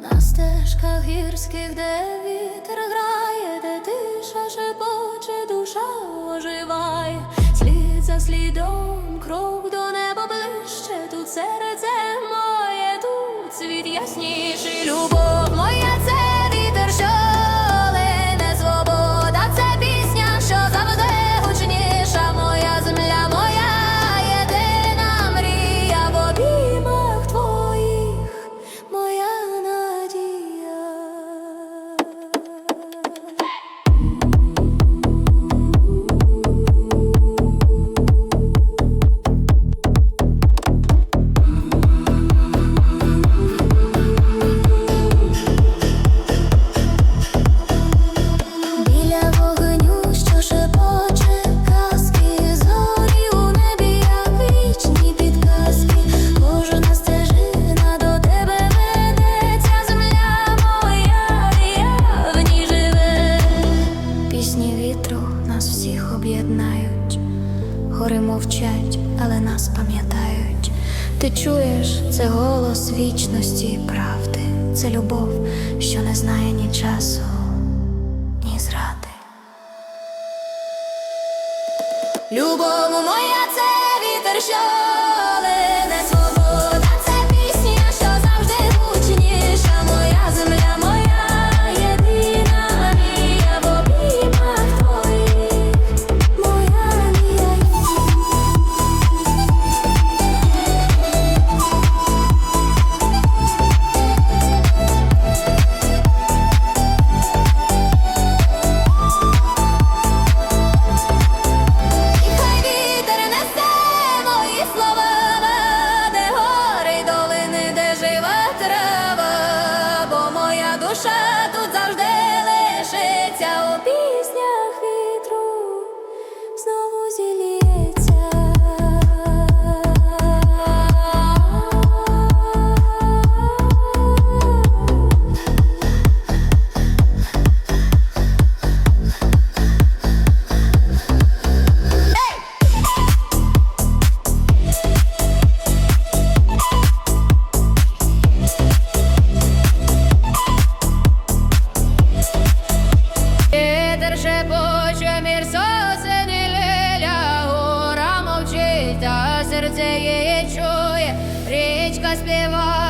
на стежках гірських, де вітер грає, де тиша шепоче, душа оживає, слід за слідом, крок до неба ближче, тут серце моє, тут світ ясніший, любов моя. вірше Боже, мир сосени леля, гора мовчить, та серце її чує, річка співає.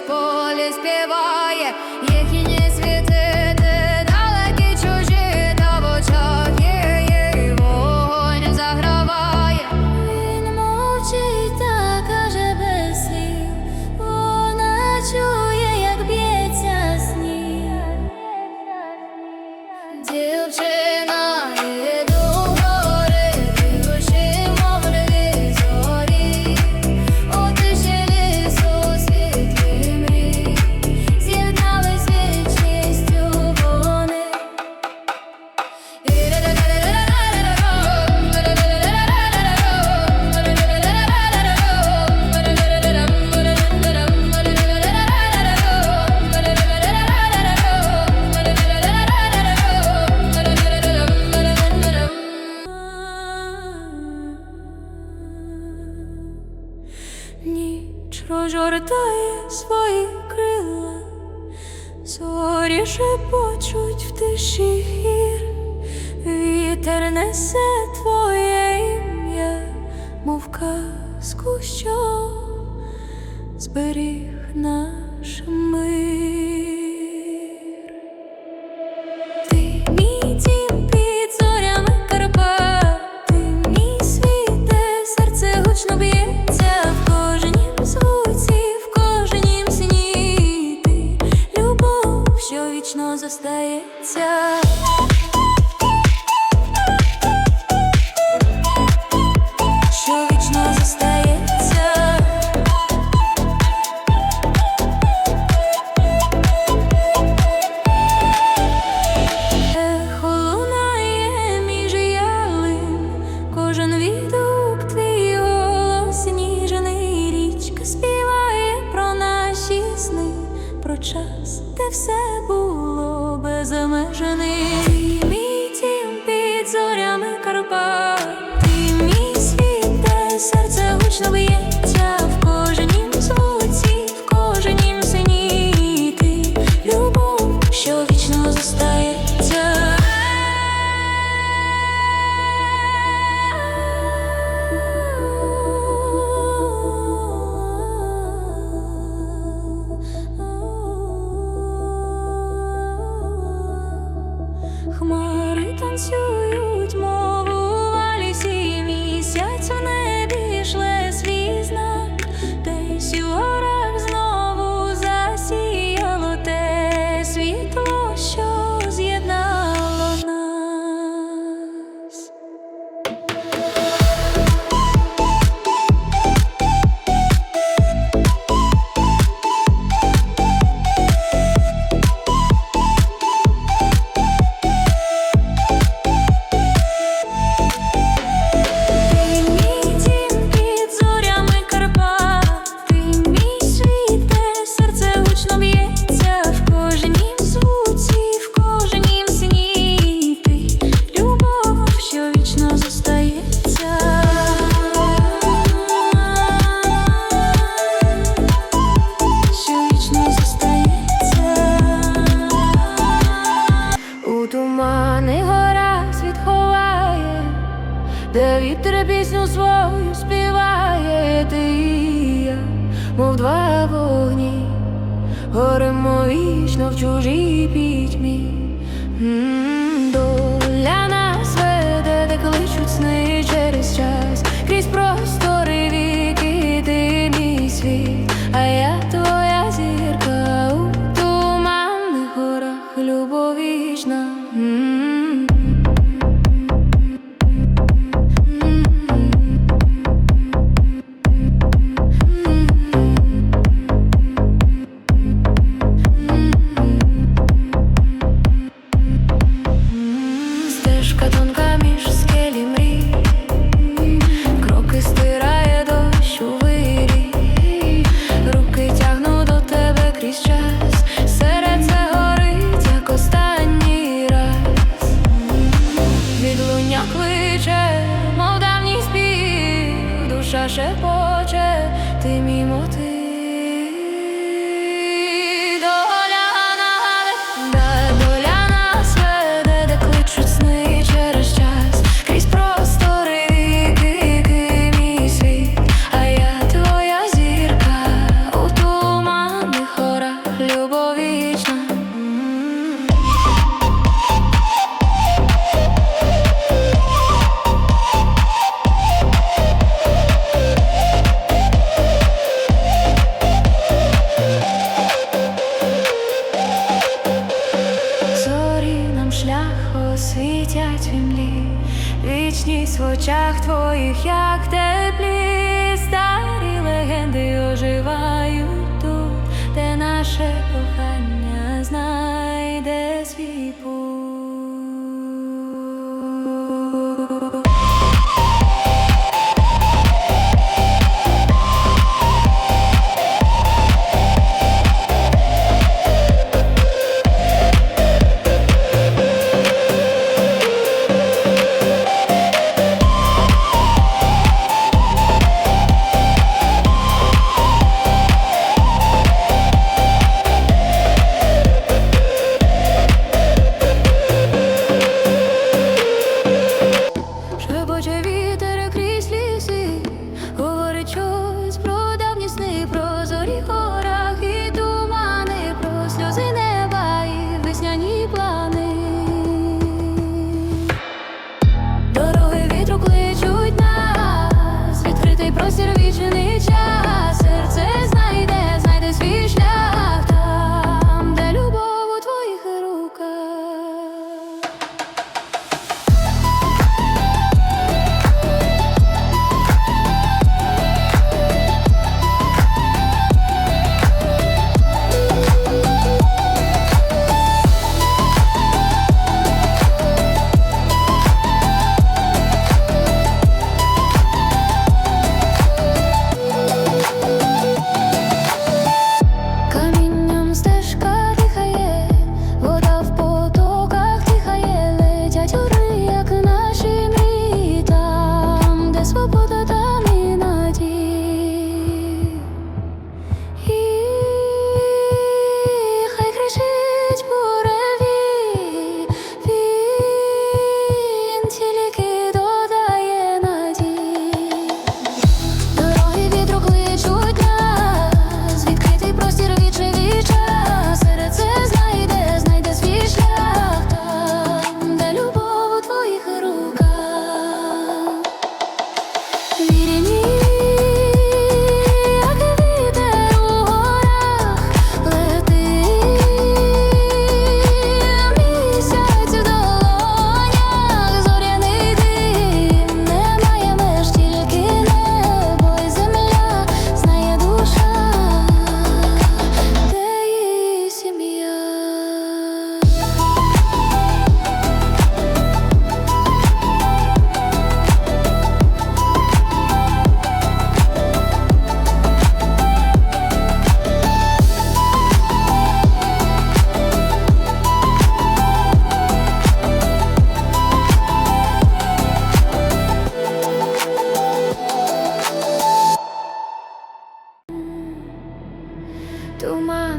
в полі співав. несе твоє ім'я, мов казку, що зберіг нас.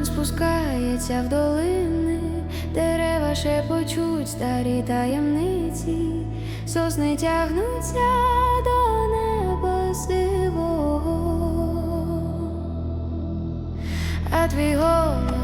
Туман спускається в долини, дерева шепочуть старі таємниці, сосни тягнуться до неба сивого, а твій голос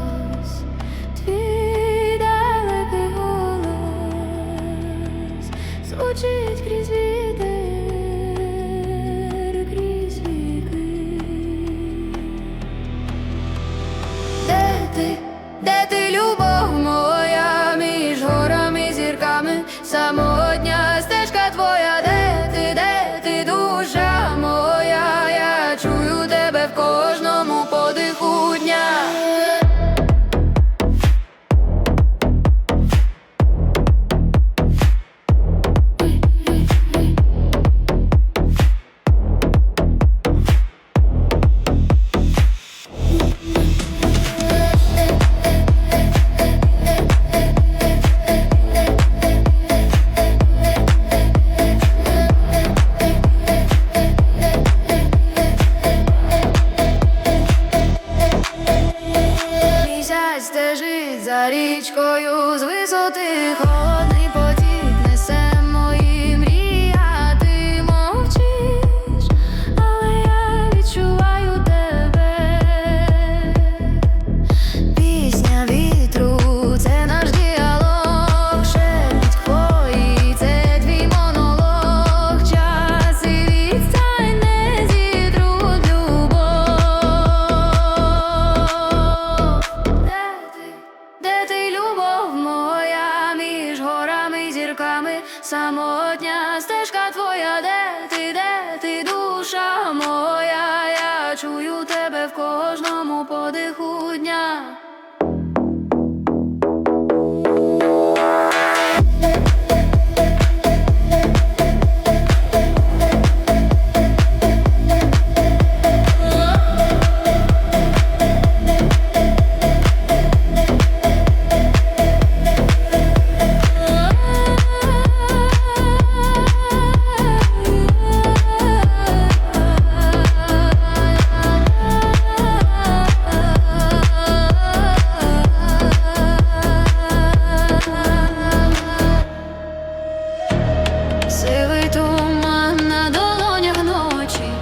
сивий туман на долонях ночі,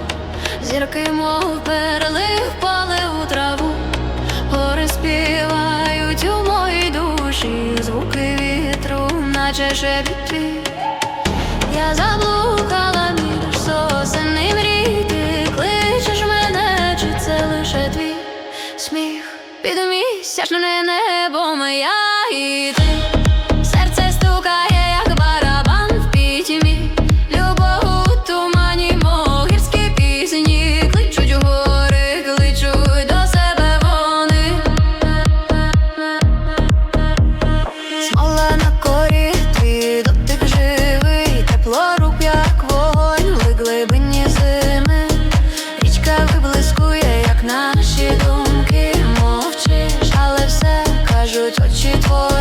зірки, мов перли впали у траву, гори співають у моїй душі, звуки вітру, наче шепіт твій. 这曲拖。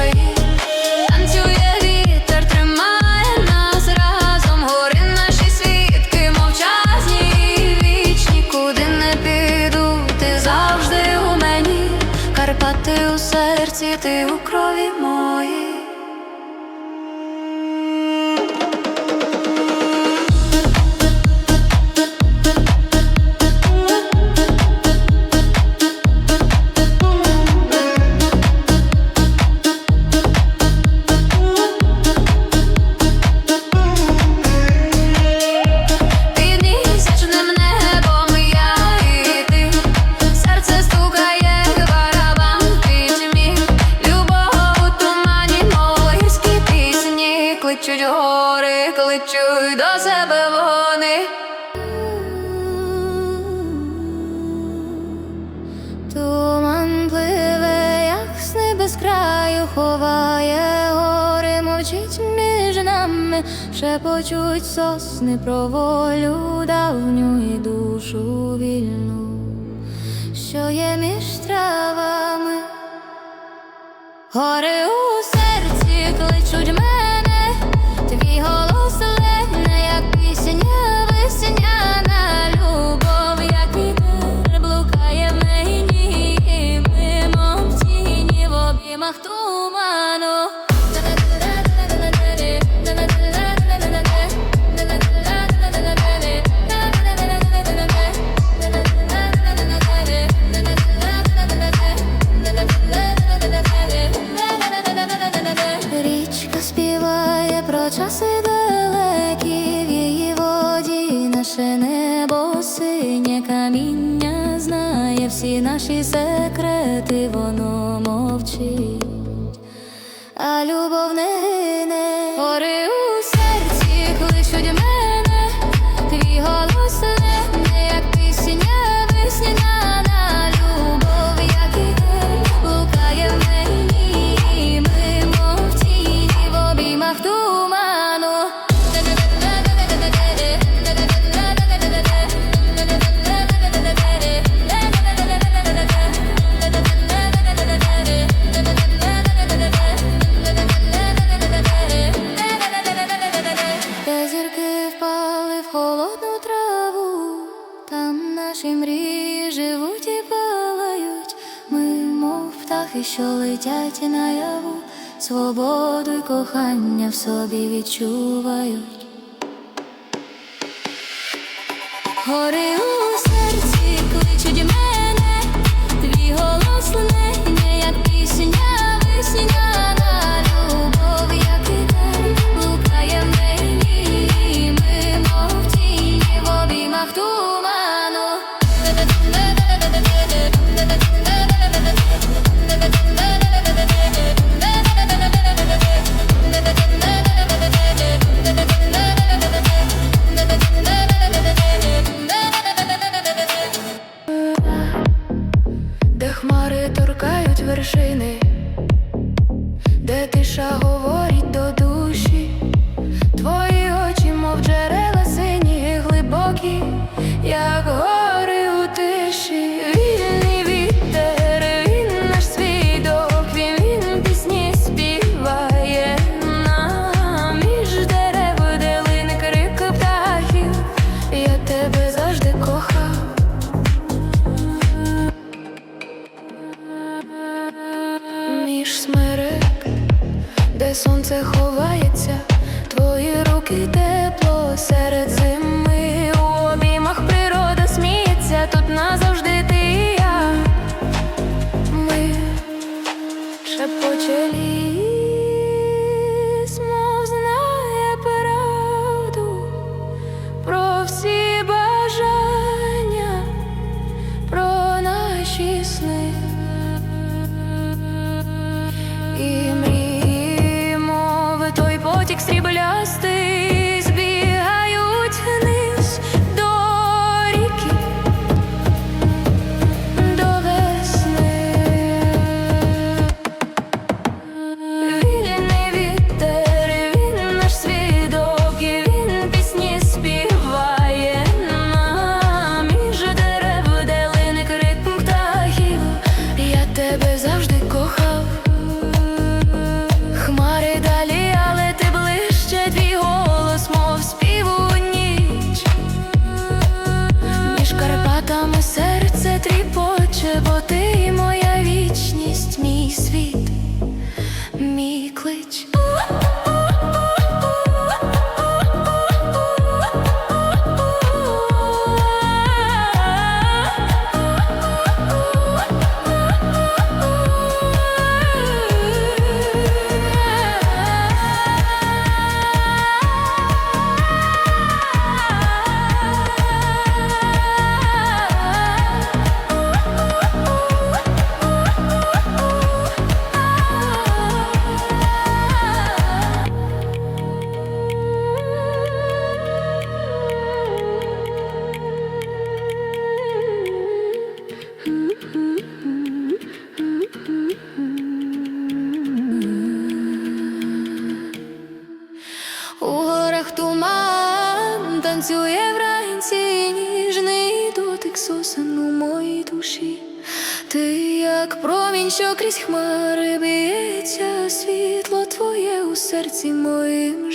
кличуть гори, кличуть до себе вони. Туман пливе, як сни без краю ховає гори, мовчить між нами, шепочуть сосни про волю давню і душу вільну, що є між травами. Гори у серці кличуть мене to be all птахи, що летять наяву, свободу й кохання в собі відчувають. Гори вершини, де тиша говорить до додому. Атами серце тріпоче, бо ти моя вічність, мій світ, мій клич. промінь, що крізь хмари б'ється, світло твоє у серці моїм.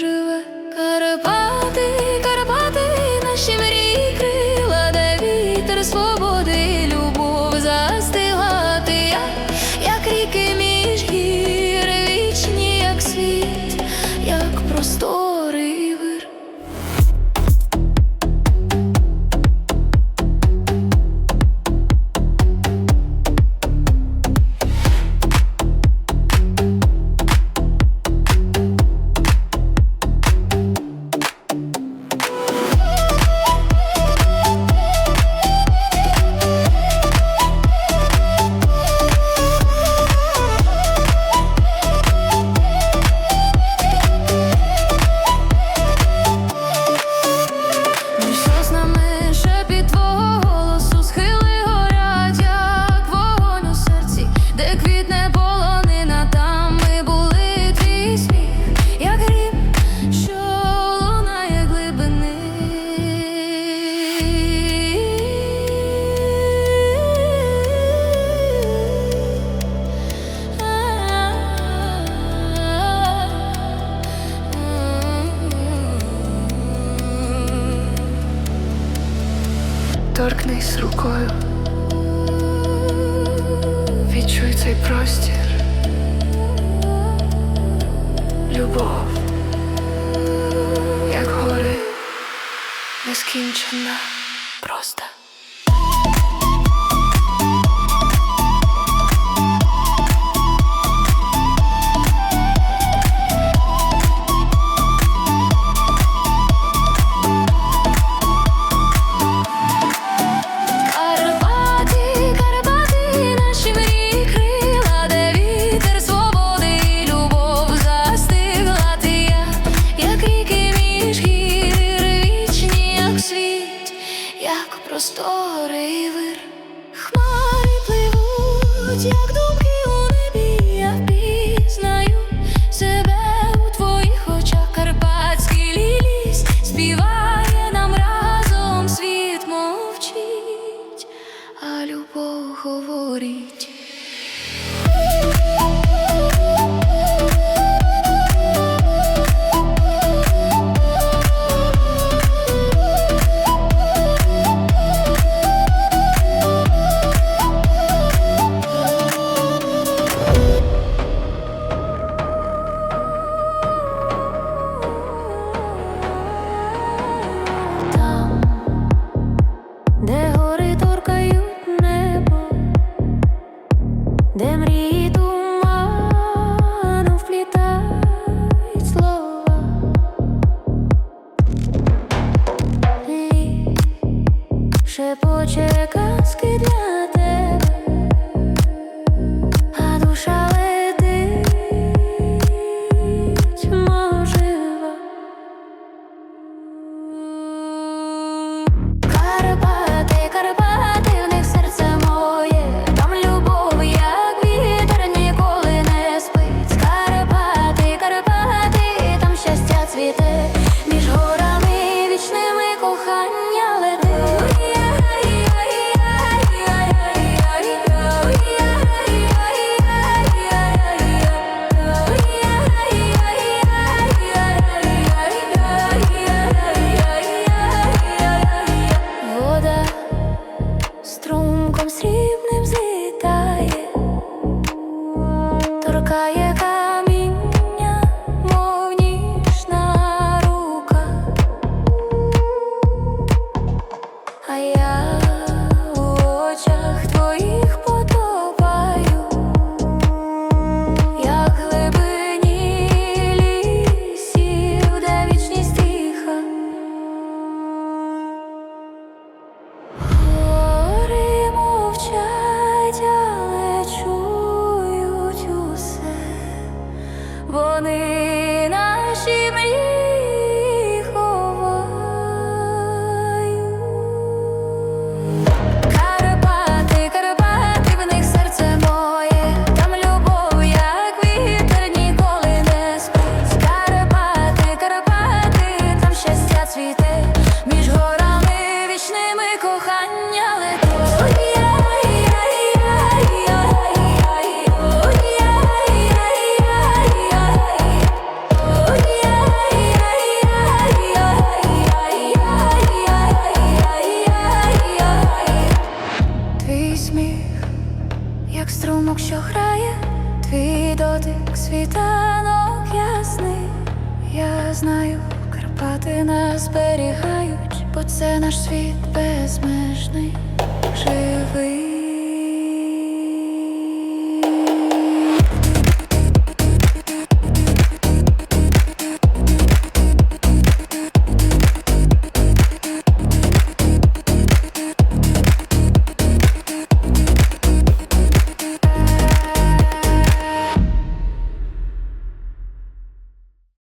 Говорить.